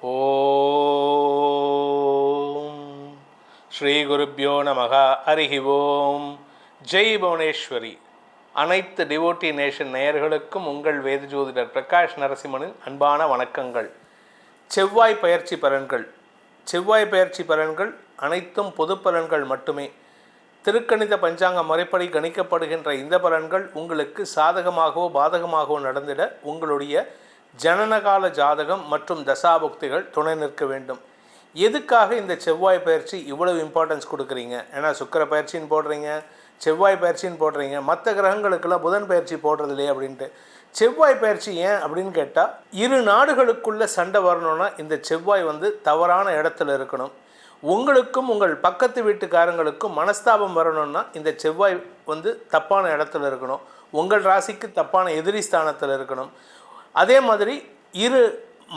ஓம். ஸ்ரீ குருப்பியோ நமக. ஹரிஹி ஓம். ஜெய் புவனேஸ்வரி. அனைத்து டிவோட்டி நேஷன் நேயர்களுக்கும் உங்கள் வேத ஜோதிடர் பிரகாஷ் நரசிம்மனின் அன்பான வணக்கங்கள். செவ்வாய் பயிற்சி பலன்கள். செவ்வாய் பயிற்சி பலன்கள் அனைத்தும் பொது பலன்கள் மட்டுமே. திருக்கணித பஞ்சாங்க முறைப்படி கணிக்கப்படுகின்ற இந்த பலன்கள் உங்களுக்கு சாதகமாகவோ பாதகமாகவோ நடந்திட உங்களுடைய ஜனனகால ஜாதகம் மற்றும் தசாபுக்திகள் துணை நிற்க வேண்டும். எதுக்காக இந்த செவ்வாய் பயிற்சி இவ்வளவு இம்பார்ட்டன்ஸ் கொடுக்குறீங்க? ஏன்னா சுக்கர பயிற்சின்னு போடுறீங்க செவ்வாய் பயிற்சின்னு போடுறீங்க மற்ற கிரகங்களுக்கெல்லாம் புதன் பயிற்சி போடுறது இல்லையே அப்படின்ட்டு. செவ்வாய் பயிற்சி ஏன் அப்படின்னு கேட்டால் இரு நாடுகளுக்குள்ளே சண்டை வரணும்னா இந்த செவ்வாய் வந்து தவறான இடத்துல இருக்கணும். உங்களுக்கும் உங்கள் பக்கத்து வீட்டுக்காரங்களுக்கும் மனஸ்தாபம் வரணும்னா இந்த செவ்வாய் வந்து தப்பான இடத்துல இருக்கணும். உங்கள் ராசிக்கு தப்பான எதிரி ஸ்தானத்தில் இருக்கணும். அதே மாதிரி இரு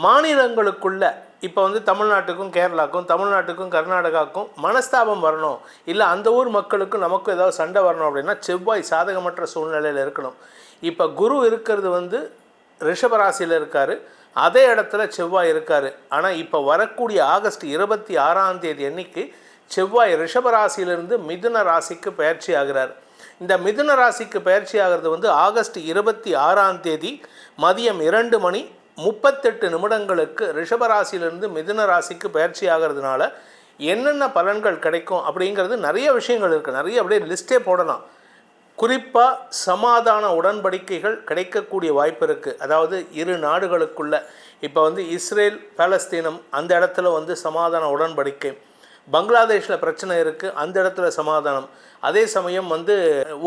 மாநிலங்களுக்குள்ள இப்போ வந்து தமிழ்நாட்டுக்கும் கேரளாக்கும் தமிழ்நாட்டுக்கும் கர்நாடகாவுக்கும் மனஸ்தாபம் வரணும். இல்லை அந்த ஊர் மக்களுக்கும் நமக்கும் ஏதாவது சண்டை வரணும் அப்படின்னா செவ்வாய் சாதகமற்ற சூழ்நிலையில் இருக்கணும். இப்போ குரு இருக்கிறது வந்து ரிஷபராசியில் இருக்கார். அதே இடத்துல செவ்வாய் இருக்கார். ஆனால் இப்போ வரக்கூடிய ஆகஸ்ட் இருபத்தி ஆறாம் தேதி அன்னைக்கு செவ்வாய் ரிஷபராசியிலிருந்து மிதுன ராசிக்கு பயிற்சி ஆகிறார். இந்த மிதுன ராசிக்கு பயிற்சி ஆகிறது வந்து ஆகஸ்ட் இருபத்தி ஆறாம் தேதி மதியம் இரண்டு மணி முப்பத்தெட்டு நிமிடங்களுக்கு ரிஷபராசியிலிருந்து மிதுன ராசிக்கு பயிற்சி ஆகிறதுனால என்னென்ன பலன்கள் கிடைக்கும் அப்படிங்கிறது நிறைய விஷயங்கள் இருக்குது நிறைய அப்படியே லிஸ்ட்டே போடலாம். குறிப்பாக சமாதான உடன்படிக்கைகள் கிடைக்கக்கூடிய வாய்ப்பு இருக்குது அதாவது இரு நாடுகளுக்குள்ள இப்போ வந்து இஸ்ரேல் பாலஸ்தீனம் அந்த இடத்துல வந்து சமாதான உடன்படிக்கை. பங்களாதேஷில் பிரச்சனை இருக்குது அந்த இடத்துல சமாதானம். அதே சமயம் வந்து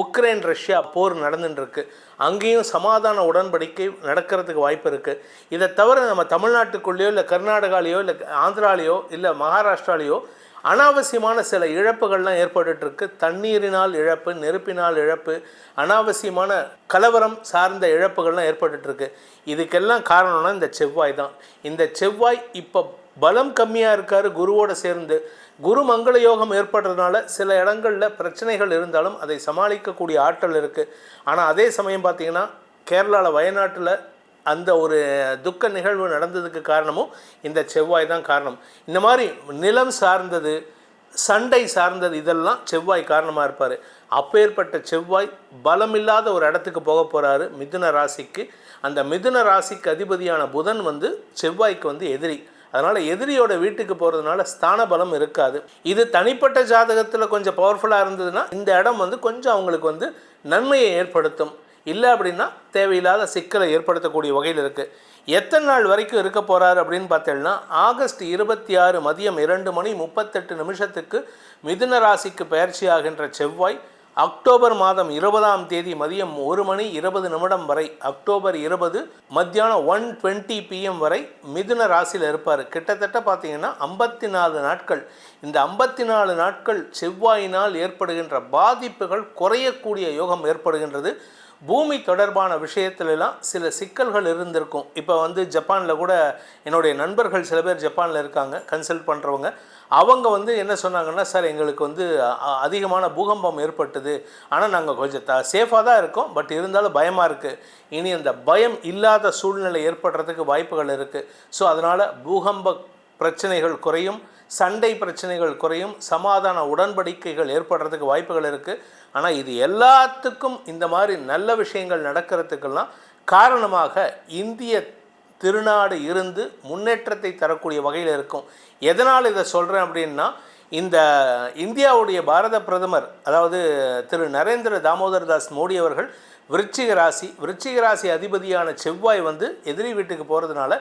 உக்ரைன் ரஷ்யா போர் நடந்துட்டுருக்கு அங்கேயும் சமாதான உடன்படிக்கை நடக்கிறதுக்கு வாய்ப்பு இருக்குது இதை தவிர நம்ம தமிழ்நாட்டுக்குள்ளேயோ இல்லை கர்நாடகாலேயோ இல்லை ஆந்திராலேயோ இல்லை மகாராஷ்டிராலேயோ அனாவசியமான சில இழப்புகள்லாம் ஏற்பட்டுருக்கு தண்ணீரினால் இழப்பு நெருப்பினால் இழப்பு அனாவசியமான கலவரம் சார்ந்த இழப்புகள்லாம் ஏற்பட்டுருக்கு இதுக்கெல்லாம் காரணம்னா இந்த செவ்வாய் தான். இந்த செவ்வாய் இப்போ பலம் கம்மியாக இருக்கார் குருவோடு சேர்ந்து. குரு மங்கள யோகம் ஏற்படுறதுனால சில இடங்களில் பிரச்சனைகள் இருந்தாலும் அதை சமாளிக்கக்கூடிய ஆற்றல் இருக்குது ஆனால் அதே சமயம் பார்த்திங்கன்னா கேரளாவில் வயநாட்டில் அந்த ஒரு துக்க நிகழ்வு நடந்ததுக்கு காரணமும் இந்த செவ்வாய் தான் காரணம். இந்த மாதிரி நிலம் சார்ந்தது சண்டை சார்ந்தது இதெல்லாம் செவ்வாய் காரணமாக இருப்பார். அப்பேற்பட்ட செவ்வாய் பலமில்லாத ஒரு இடத்துக்கு போக போகிறாரு மிதுன ராசிக்கு. அந்த மிதுன ராசிக்கு அதிபதியான புதன் வந்து செவ்வாய்க்கு வந்து எதிரி. அதனால் எதிரியோட வீட்டுக்கு போகிறதுனால ஸ்தான பலம் இருக்காது. இது தனிப்பட்ட ஜாதகத்தில் கொஞ்சம் பவர்ஃபுல்லாக இருந்ததுன்னா இந்த இடம் வந்து கொஞ்சம் அவங்களுக்கு வந்து நன்மையை ஏற்படுத்தும். இல்லை அப்படின்னா தேவையில்லாத சிக்கலை ஏற்படுத்தக்கூடிய வகையில் இருக்குது எத்தனை நாள் வரைக்கும் இருக்க போகிறார் அப்படின்னு பார்த்தேன்னா ஆகஸ்ட் இருபத்தி ஆறு மதியம் இரண்டு மணி முப்பத்தெட்டு நிமிஷத்துக்கு மிதுன ராசிக்கு பயிற்சி ஆகின்ற செவ்வாய் அக்டோபர் மாதம் இருபதாம் தேதி மதியம் ஒரு மணி இருபது நிமிடம் வரை அக்டோபர் இருபது மத்தியானம் ஒன் டுவெண்ட்டி பிஎம் வரை மிதுன ராசியில் இருப்பார். கிட்டத்தட்ட பார்த்தீங்கன்னா ஐம்பத்தி நாலு நாட்கள். இந்த ஐம்பத்தி நாலு நாட்கள் செவ்வாயினால் ஏற்படுகின்ற பாதிப்புகள் குறையக்கூடிய யோகம் ஏற்படுகின்றது. பூமி தொடர்பான விஷயத்துலலாம் சில சிக்கல்கள் இருந்திருக்கும். இப்போ வந்து ஜப்பானில் கூட என்னுடைய நண்பர்கள் சில பேர் ஜப்பானில் இருக்காங்க கன்சல்ட் பண்ணுறவங்க அவங்க வந்து என்ன சொன்னாங்கன்னா சார் எங்களுக்கு வந்து அதிகமான பூகம்பம் ஏற்பட்டது. ஆனால் நாங்கள் கொஞ்சம் த சேஃபாக தான் இருக்கோம். பட் இருந்தாலும் பயமாக இருக்குது இனி அந்த பயம் இல்லாத சூழ்நிலை ஏற்படுறதுக்கு வாய்ப்புகள் இருக்குது ஸோ அதனால் பூகம்ப பிரச்சனைகள் குறையும். சண்டை பிரச்சனைகள் குறையும் சமாதான உடன்படிக்கைகள் ஏற்படுறதுக்கு வாய்ப்புகள் இருக்குது ஆனால் இது எல்லாத்துக்கும் இந்த மாதிரி நல்ல விஷயங்கள் நடக்கிறதுக்கெல்லாம் காரணமாக இந்திய திருநாடு இருந்து முன்னேற்றத்தை தரக்கூடிய வகையில் இருக்கும். எதனால் இதை சொல்கிறேன் அப்படின்னா இந்த இந்தியாவுடைய பாரத பிரதமர் அதாவது திரு நரேந்திர தாமோதர் தாஸ் மோடி அவர்கள் விருச்சிக ராசி விருச்சிக ராசி அதிபதியான செவ்வாய் வந்து எதிரி வீட்டுக்கு போகிறதுனால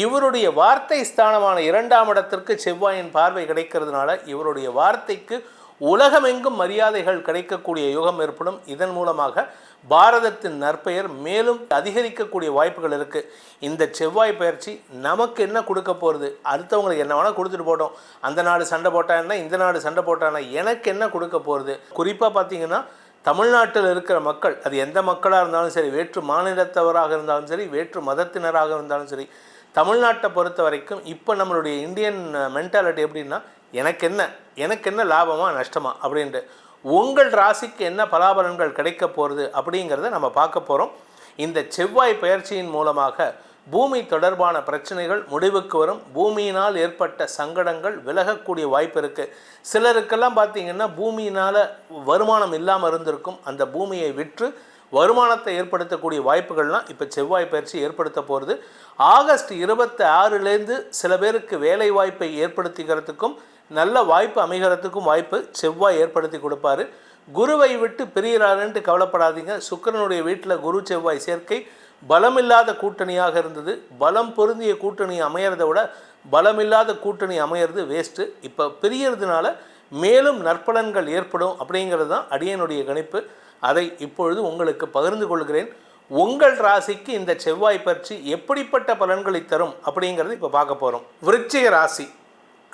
இவருடைய வார்த்தை ஸ்தானமான இரண்டாம் இடத்திற்கு செவ்வாயின் பார்வை கிடைக்கிறதுனால இவருடைய வார்த்தைக்கு உலகமெங்கும் மரியாதைகள் கிடைக்கக்கூடிய யுகம் ஏற்படும். இதன் மூலமாக பாரதத்தின் நற்பெயர் மேலும் அதிகரிக்கக்கூடிய வாய்ப்புகள் இருக்குது இந்த செவ்வாய் பயிற்சி நமக்கு என்ன கொடுக்க போகிறது அடுத்தவங்களுக்கு என்ன வேணால் கொடுத்துட்டு போட்டோம். அந்த நாடு சண்டை போட்டா இந்த நாடு சண்டை போட்டானா எனக்கு என்ன கொடுக்க போகிறது குறிப்பாக பார்த்தீங்கன்னா தமிழ்நாட்டில் இருக்கிற மக்கள் அது எந்த மக்களாக இருந்தாலும் சரி வேற்று மாநிலத்தவராக இருந்தாலும் சரி வேற்று மதத்தினராக இருந்தாலும் சரி தமிழ்நாட்டை பொறுத்த வரைக்கும் இப்போ நம்மளுடைய இந்தியன் மென்டாலிட்டி எப்படின்னா எனக்கு என்ன எனக்கு என்ன லாபமா நஷ்டமா அப்படின்ட்டு. உங்கள் ராசிக்கு என்ன பலாபலன்கள் கிடைக்க போகிறது அப்படிங்கிறத நம்ம பார்க்க போகிறோம் இந்த செவ்வாய் பயிற்சியின் மூலமாக பூமி தொடர்பான பிரச்சனைகள் முடிவுக்கு வரும். பூமியினால் ஏற்பட்ட சங்கடங்கள் விலகக்கூடிய வாய்ப்பு இருக்குது சிலருக்கெல்லாம் பார்த்தீங்கன்னா பூமியினால் வருமானம் இல்லாமல் இருந்திருக்கும். அந்த பூமியை விற்று வருமானத்தை ஏற்படுத்தக்கூடிய வாய்ப்புகள்லாம் இப்போ செவ்வாய் பயிற்சி ஏற்படுத்த போகிறது ஆகஸ்ட் இருபத்தி ஆறுலேருந்து சில பேருக்கு வேலை வாய்ப்பை ஏற்படுத்திக்கிறதுக்கும் நல்ல வாய்ப்பு அமைகிறதுக்கும் வாய்ப்பு செவ்வாய் ஏற்படுத்தி கொடுப்பாரு. குருவை விட்டு பிரியறாருன்ட்டு கவலைப்படாதீங்க. சுக்கிரனுடைய வீட்டில் குரு செவ்வாய் சேர்க்கை பலமில்லாத கூட்டணியாக இருந்தது. பலம் பொருந்திய கூட்டணி அமையறதை விட பலமில்லாத கூட்டணி அமையிறது வேஸ்ட்டு இப்போ பிரியறதுனால மேலும் நற்பலன்கள் ஏற்படும் அப்படிங்கிறது தான் அடியனுடைய கணிப்பு. அதை இப்பொழுது உங்களுக்கு பகிர்ந்து கொள்கிறேன். உங்கள் ராசிக்கு இந்த செவ்வாய் பற்றி எப்படிப்பட்ட பலன்களை தரும் அப்படிங்கிறது இப்போ பார்க்க போகிறோம் விருச்சிக ராசி.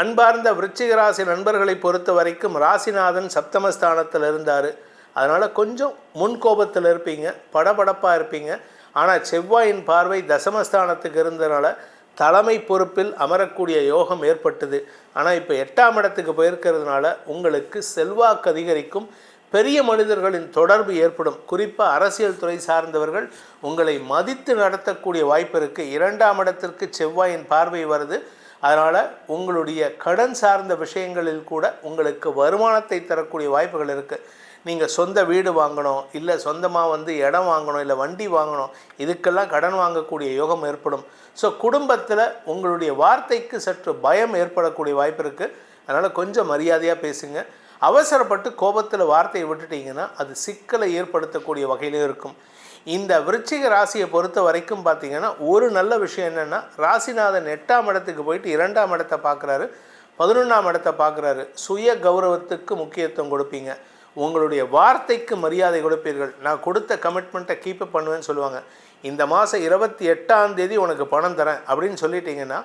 அன்பார்ந்த விருச்சிக ராசி நண்பர்களை பொறுத்த வரைக்கும் ராசிநாதன் சப்தமஸ்தானத்தில் இருந்தார். அதனால் கொஞ்சம் முன்கோபத்தில் இருப்பீங்க படபடப்பாக இருப்பீங்க. ஆனால் செவ்வாயின் பார்வை தசமஸ்தானத்துக்கு இருந்தனால தலைமை பொறுப்பில் அமரக்கூடிய யோகம் ஏற்பட்டது. ஆனால் இப்போ எட்டாம் இடத்துக்கு போயிருக்கிறதுனால உங்களுக்கு செல்வாக்கு அதிகரிக்கும். பெரிய மனிதர்களின் தொடர்பு ஏற்படும். குறிப்பாக அரசியல் துறை சார்ந்தவர்கள் உங்களை மதித்து நடத்தக்கூடிய வாய்ப்பு இருக்குது இரண்டாம் இடத்திற்கு செவ்வாயின் பார்வை வருது. அதனால் உங்களுடைய கடன் சார்ந்த விஷயங்களில் கூட உங்களுக்கு வருமானத்தை தரக்கூடிய வாய்ப்புகள் இருக்குது நீங்கள் சொந்த வீடு வாங்கணும் இல்லை சொந்தமாக வந்து இடம் வாங்கணும் இல்லை வண்டி வாங்கணும் இதுக்கெல்லாம் கடன் வாங்கக்கூடிய யோகம் ஏற்படும். ஸோ குடும்பத்தில் உங்களுடைய வார்த்தைக்கு சற்று பயம் ஏற்படக்கூடிய வாய்ப்பு இருக்குது அதனால் கொஞ்சம் மரியாதையாக பேசுங்கள் அவசரப்பட்டு கோபத்தில் வார்த்தையை விட்டுட்டீங்கன்னா அது சிக்கலை ஏற்படுத்தக்கூடிய வகையிலும் இருக்கும். இந்த விருச்சிக ராசியை பொறுத்த வரைக்கும் பார்த்தீங்கன்னா ஒரு நல்ல விஷயம் என்னென்னா ராசிநாதன் எட்டாம் இடத்துக்கு போயிட்டு இரண்டாம் இடத்தை பார்க்குறாரு பதினொன்றாம் இடத்தை பார்க்குறாரு சுய கௌரவத்துக்கு முக்கியத்துவம் கொடுப்பீங்க. உங்களுடைய வார்த்தைக்கு மரியாதை கொடுப்பீர்கள். நான் கொடுத்த கமிட்மெண்ட்டை கீப் பண்ணுவேன்னு சொல்லுவாங்க. இந்த மாதம் இருபத்தி எட்டாம் தேதி உனக்கு பணம் தரேன் அப்படின்னு சொல்லிட்டீங்கன்னா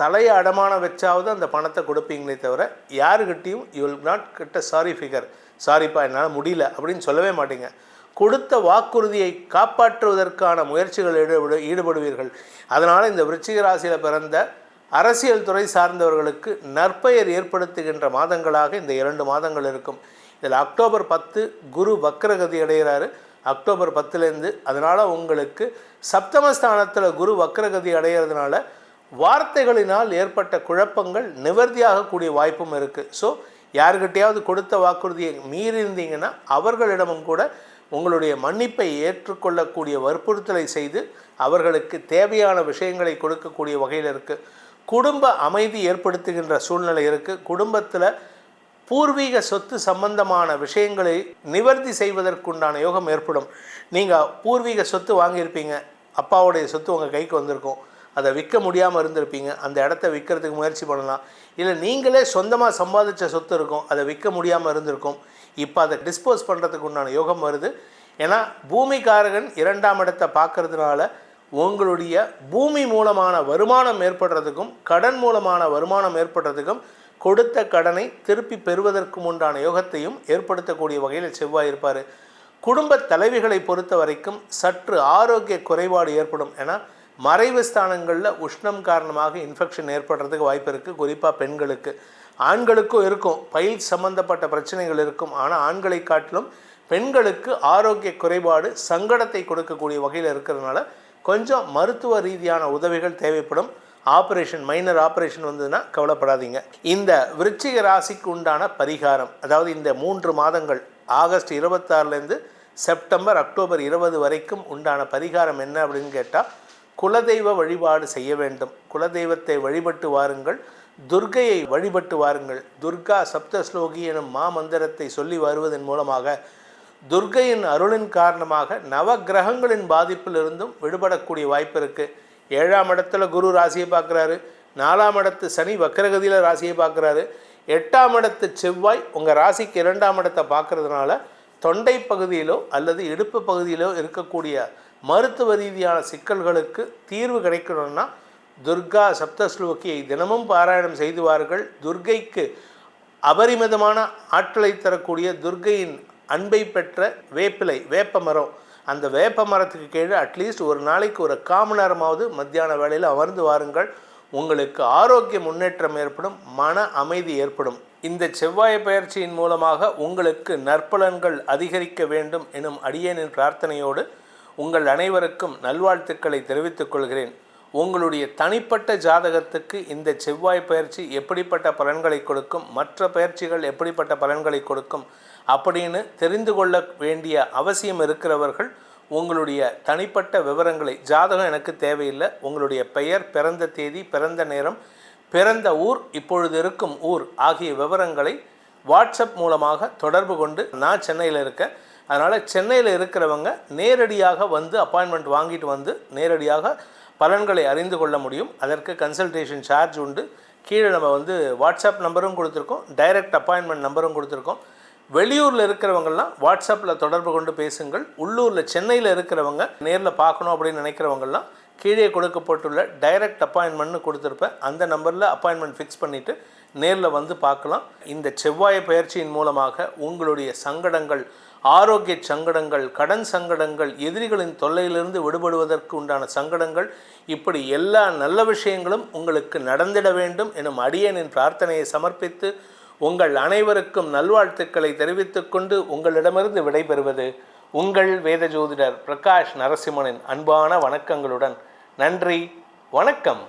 தலையை அடமானம் வச்சாவது அந்த பணத்தை கொடுப்பீங்களே தவிர யாருக்கிட்டேயும் you will not get sorry figure சாரிப்பா என்னால் முடியல அப்படின்னு சொல்லவே மாட்டீங்க. கொடுத்த வாக்குறுதியை காப்பாற்றுவதற்கான முயற்சிகள் ஈடுபடு ஈடுபடுவீர்கள். அதனால் இந்த விருச்சிக ராசியில் பிறந்த அரசியல் துறை சார்ந்தவர்களுக்கு நற்பெயர் ஏற்படுத்துகின்ற மாதங்களாக இந்த இரண்டு மாதங்கள் இருக்கும். இதில் அக்டோபர் பத்து குரு வக்ரகதி அடைகிறாரு. அக்டோபர் பத்துலேருந்து அதனால் உங்களுக்கு சப்தமஸ்தானத்தில் குரு வக்ரகதி அடைகிறதுனால வார்த்தைகளினால் ஏற்பட்ட குழப்பங்கள் நிவர்த்தியாகக்கூடிய வாய்ப்பும் இருக்குது ஸோ யாருக்கிட்டையாவது கொடுத்த வாக்குறுதியை மீறி இருந்தீங்கன்னா அவர்களிடமும் கூட உங்களுடைய மன்னிப்பை ஏற்றுக்கொள்ளக்கூடிய வற்புறுத்தலை செய்து அவர்களுக்கு தேவையான விஷயங்களை கொடுக்கக்கூடிய வகையில் இருக்குது குடும்ப அமைதி ஏற்படுத்துகின்ற சூழ்நிலை இருக்குது குடும்பத்தில் பூர்வீக சொத்து சம்பந்தமான விஷயங்களை நிவர்த்தி செய்வதற்குண்டான யோகம் ஏற்படும். நீங்கள் பூர்வீக சொத்து வாங்கியிருப்பீங்க. அப்பாவுடைய சொத்து உங்கள் கைக்கு வந்திருக்கும். அதை விற்க முடியாமல் இருந்திருப்பீங்க. அந்த இடத்த விற்கிறதுக்கு முயற்சி பண்ணலாம். இல்லை நீங்களே சொந்தமாக சம்பாதிச்ச சொத்து இருக்கும். அதை விற்க முடியாமல் இருந்திருக்கும். இப்போ அதை டிஸ்போஸ் பண்ணுறதுக்கு உண்டான யோகம் வருது. ஏன்னா பூமிகாரகன் இரண்டாம் இடத்தை பார்க்கறதுனால உங்களுடைய பூமி மூலமான வருமானம் ஏற்படுறதுக்கும் கடன் மூலமான வருமானம் ஏற்படுறதுக்கும் கொடுத்த கடனை திருப்பி பெறுவதற்கும் உண்டான யோகத்தையும் ஏற்படுத்தக்கூடிய வகையில் செவ்வாய் இருப்பார். குடும்ப தலைவிகளை பொறுத்த வரைக்கும் சற்று ஆரோக்கிய குறைபாடு ஏற்படும். ஏன்னா மறைவு ஸ்தானங்களில் உஷ்ணம் காரணமாக இன்ஃபெக்ஷன் ஏற்படுறதுக்கு வாய்ப்பு இருக்குது குறிப்பாக பெண்களுக்கு. ஆண்களுக்கும் இருக்கும். பயில் சம்பந்தப்பட்ட பிரச்சனைகள் இருக்கும். ஆனால் ஆண்களை காட்டிலும் பெண்களுக்கு ஆரோக்கிய குறைபாடு சங்கடத்தை கொடுக்கக்கூடிய வகையில் இருக்கிறதுனால கொஞ்சம் மருத்துவ ரீதியான உதவிகள் தேவைப்படும். ஆப்ரேஷன் மைனர் ஆப்ரேஷன் வந்ததுன்னா கவலைப்படாதீங்க. இந்த விருச்சிக ராசிக்கு உண்டான பரிகாரம் அதாவது இந்த மூன்று மாதங்கள் ஆகஸ்ட் இருபத்தாறுலேருந்து செப்டம்பர் அக்டோபர் இருபது வரைக்கும் உண்டான பரிகாரம் என்ன அப்படின்னு கேட்டால் குலதெய்வ வழிபாடு செய்ய வேண்டும். குலதெய்வத்தை வழிபட்டு வாருங்கள். துர்க்கையை வழிபட்டு வாருங்கள். துர்கா சப்தஸ்லோகி எனும் மாமந்திரத்தை சொல்லி வருவதன் மூலமாக துர்க்கையின் அருளின் காரணமாக நவ கிரகங்களின் பாதிப்பிலிருந்தும் விடுபடக்கூடிய வாய்ப்பு இருக்குது ஏழாம் இடத்துல குரு ராசியை பார்க்குறாரு. நாலாம் இடத்து சனி வக்கரகதியில் ராசியை பார்க்குறாரு. எட்டாம் இடத்து செவ்வாய் உங்கள் ராசிக்கு இரண்டாம் இடத்தை பார்க்கறதுனால தொண்டை பகுதியிலோ அல்லது இடுப்பு பகுதியிலோ இருக்கக்கூடிய மருத்துவ ரீதியான சிக்கல்களுக்கு தீர்வு கிடைக்கணும்னா துர்கா சப்தஸ்லோக்கியை தினமும் பாராயணம் செய்துவார்கள். துர்கைக்கு அபரிமிதமான ஆற்றலை தரக்கூடிய துர்கையின் அன்பை பெற்ற வேப்பிலை வேப்ப மரம் அந்த வேப்ப மரத்துக்கு கீழே அட்லீஸ்ட் ஒரு நாளைக்கு ஒரு காம நேரமாவது மத்தியான வேளையில் அமர்ந்து வாருங்கள். உங்களுக்கு ஆரோக்கிய முன்னேற்றம் ஏற்படும் மன அமைதி ஏற்படும். இந்த செவ்வாய் பயிற்சியின் மூலமாக உங்களுக்கு நற்பலன்கள் அதிகரிக்க வேண்டும் எனும் அடியேனின் பிரார்த்தனையோடு உங்கள் அனைவருக்கும் நல்வாழ்த்துக்களை தெரிவித்துக் கொள்கிறேன். உங்களுடைய தனிப்பட்ட ஜாதகத்துக்கு இந்த செவ்வாய் பயிற்சி எப்படிப்பட்ட பலன்களை கொடுக்கும் மற்ற பயிற்சிகள் எப்படிப்பட்ட பலன்களை கொடுக்கும் அப்படின்னு தெரிந்து கொள்ள வேண்டிய அவசியம் இருக்கிறவர்கள் உங்களுடைய தனிப்பட்ட விவரங்களை ஜாதகம் எனக்கு தேவையில்லை உங்களுடைய பெயர் பிறந்த தேதி பிறந்த நேரம் பிறந்த ஊர் இப்பொழுது இருக்கும் ஊர் ஆகிய விவரங்களை வாட்ஸ்அப் மூலமாக தொடர்பு கொண்டு நான் சென்னையில் இருக்க அதனால் சென்னையில் இருக்கிறவங்க நேரடியாக வந்து அப்பாயின்மெண்ட் வாங்கிட்டு வந்து நேரடியாக பலன்களை அறிந்து கொள்ள முடியும். அதற்கு கன்சல்டேஷன் சார்ஜ் உண்டு. கீழே நம்ம வந்து வாட்ஸ்அப் நம்பரும் கொடுத்துருக்கோம். டைரக்ட் அப்பாயின்மெண்ட் நம்பரும் கொடுத்துருக்கோம். வெளியூரில் இருக்கிறவங்கலாம் வாட்ஸ்அப்பில் தொடர்பு கொண்டு பேசுங்கள். உள்ளூரில் சென்னையில் இருக்கிறவங்க நேரில் பார்க்கணும் அப்படின்னு நினைக்கிறவங்கலாம் கீழே கொடுக்கப்பட்டுள்ள டைரக்ட் அப்பாயின்மெண்ட்னு கொடுத்துருப்பேன். அந்த நம்பரில் அப்பாயின்மெண்ட் ஃபிக்ஸ் பண்ணிவிட்டு நேரில் வந்து பார்க்கலாம். இந்த செவ்வாய் பயிற்சியின் மூலமாக உங்களுடைய சங்கடங்கள் ஆரோக்கிய சங்கடங்கள் கடன் சங்கடங்கள் எதிரிகளின் தொல்லையிலிருந்து விடுபடுவதற்கு உண்டான சங்கடங்கள் இப்படி எல்லா நல்ல விஷயங்களும் உங்களுக்கு நடந்திட வேண்டும் எனும் அடியனின் பிரார்த்தனையை சமர்ப்பித்து உங்கள் அனைவருக்கும் நல்வாழ்த்துக்களை தெரிவித்துக்கொண்டு உங்களிடமிருந்து விடைபெறுவது உங்கள் வேத ஜோதிடர் பிரகாஷ் நரசிம்மனின் அன்பான வணக்கங்களுடன். நன்றி வணக்கம்.